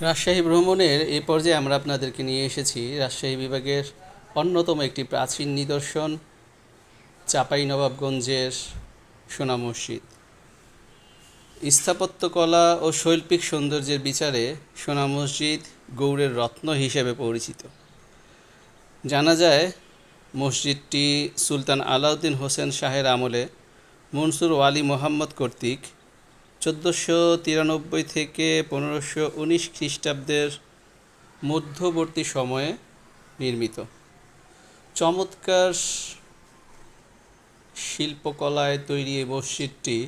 রাজশাহী ভ্রমণের এ পর্যায়ে আমরা আপনাদেরকে নিয়ে এসেছি রাজশাহী বিভাগের অন্যতম একটি প্রাচীন নিদর্শন, চাঁপাইনবাবগঞ্জের সোনা মসজিদ। স্থাপত্যকলা ও শৈল্পিক সৌন্দর্যের বিচারে সোনা মসজিদ গৌড়ের রত্ন হিসেবে পরিচিত। জানা যায়, মসজিদটি সুলতান আলাউদ্দিন হোসেন শাহের আমলে মনসুর ওয়ালি মোহাম্মদ কর্তৃক চোদ্দোশো তিরানব্বই থেকে পনেরোশো উনিশ খ্রিস্টাব্দের মধ্যবর্তী সময়ে নির্মিত। চমৎকার শিল্পকলায় তৈরি এই মসজিদটি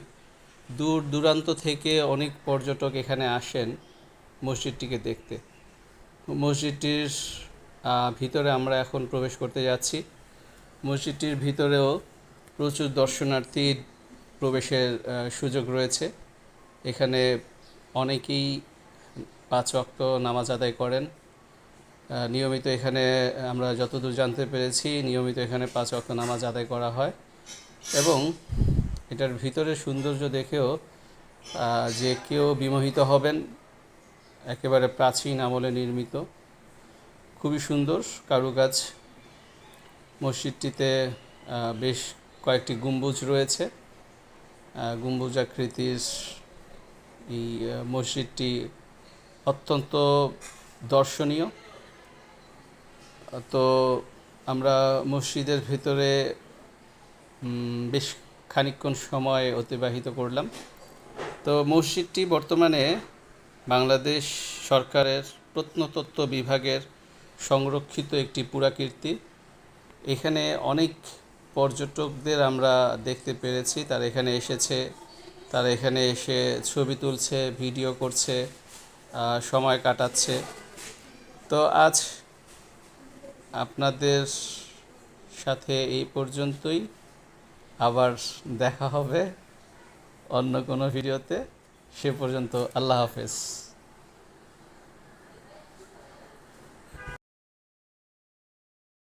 দূর দূরান্ত থেকে অনেক পর্যটক এখানে আসেন মসজিদটিকে দেখতে। মসজিদটির ভিতরে আমরা এখন প্রবেশ করতে যাচ্ছি। মসজিদটির ভিতরেও প্রচুর দর্শনার্থীর প্রবেশের সুযোগ রয়েছে। এখানে অনেকেই পাঁচ ওয়াক্ত নামাজ আদায় করেন। নিয়মিত এখানে আমরা যতদূর জানতে পেরেছি নিয়মিত এখানে পাঁচ ওয়াক্ত নামাজ আদায় করা হয়। এবং এটার ভিতরে সৌন্দর্য দেখেও যে কেউ বিমোহিত হবেন একেবারে প্রাচীন আমলে নির্মিত। খুবই সুন্দর কারুকাজ। মসজিদটিতে বেশ কয়েকটি গম্বুজ রয়েছে। আহ, গম্বুজ আকৃতির এই মসজিদটি অত্যন্ত দর্শনীয়। তো আমরা মসজিদের ভিতরে বেশ খানিকক্ষণ সময় অতিবাহিত করলাম। তো মসজিদটি বর্তমানে বাংলাদেশ সরকারের প্রত্নতত্ত্ব বিভাগের সংরক্ষিত একটি পুরাকীর্তি। এখানে অনেক পর্যটকদের আমরা দেখতে পেরেছি, তারা এখানে এসেছে। তারা এখানে এসে ছবি তুলছে, ভিডিও করছে সময় কাটাচ্ছে। তো আজ আপনাদের সাথে এই পর্যন্তই। আবার দেখা হবে অন্য কোনো ভিডিওতে। সে পর্যন্ত আল্লাহ হাফেজ।